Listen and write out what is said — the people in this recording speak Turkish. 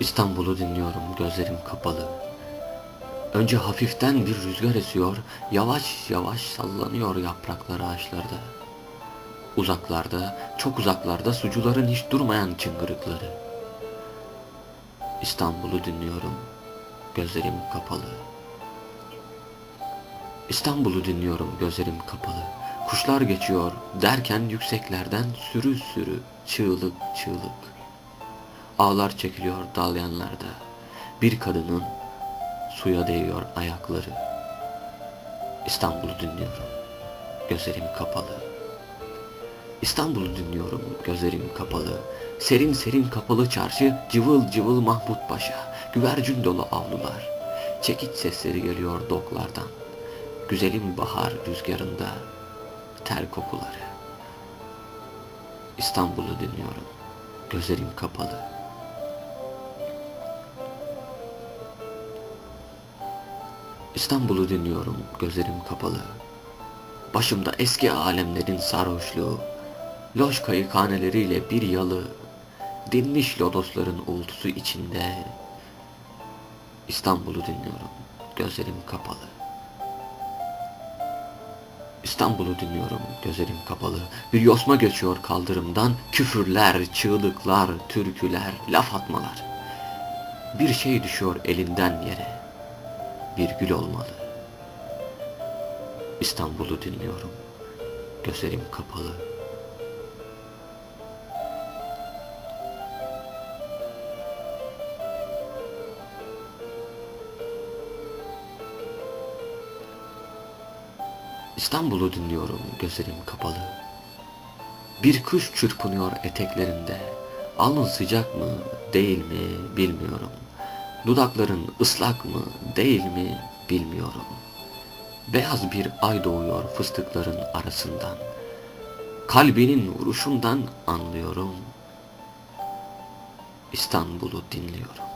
İstanbul'u dinliyorum gözlerim kapalı. Önce hafiften bir rüzgar esiyor, yavaş yavaş sallanıyor yaprakları ağaçlarda. Uzaklarda, çok uzaklarda sucuların hiç durmayan çıngırıkları. İstanbul'u dinliyorum, gözlerim kapalı. İstanbul'u dinliyorum, gözlerim kapalı. Kuşlar geçiyor derken yükseklerden sürü sürü, çığlık çığlık. Ağlar çekiliyor dalyanlarda. Bir kadının suya değiyor ayakları. İstanbul'u dinliyorum. Gözlerim kapalı. İstanbul'u dinliyorum. Gözlerim kapalı. Serin serin kapalı çarşı, cıvıl cıvıl Mahmut Paşa. Güvercin dolu avlular. Çekiç sesleri geliyor doklardan. Güzelim bahar rüzgarında. Ter kokuları. İstanbul'u dinliyorum. Gözlerim kapalı. İstanbul'u dinliyorum, gözlerim kapalı. Başımda eski alemlerin sarhoşluğu, loş kayıkhaneleriyle bir yalı, dinmiş lodosların uğultusu içinde. İstanbul'u dinliyorum, gözlerim kapalı. İstanbul'u dinliyorum, gözlerim kapalı. Bir yosma geçiyor kaldırımdan, küfürler, çığlıklar, türküler, laf atmalar. Bir şey düşüyor elinden yere bir gül olmalı. İstanbul'u dinliyorum. Gözlerim kapalı. İstanbul'u dinliyorum gözlerim kapalı. Bir kuş çırpınıyor eteklerinde. Alnın sıcak mı değil mi bilmiyorum. Dudakların ıslak mı değil mi bilmiyorum. Beyaz bir ay doğuyor fıstıkların arasından. Kalbinin vuruşundan anlıyorum. İstanbul'u dinliyorum.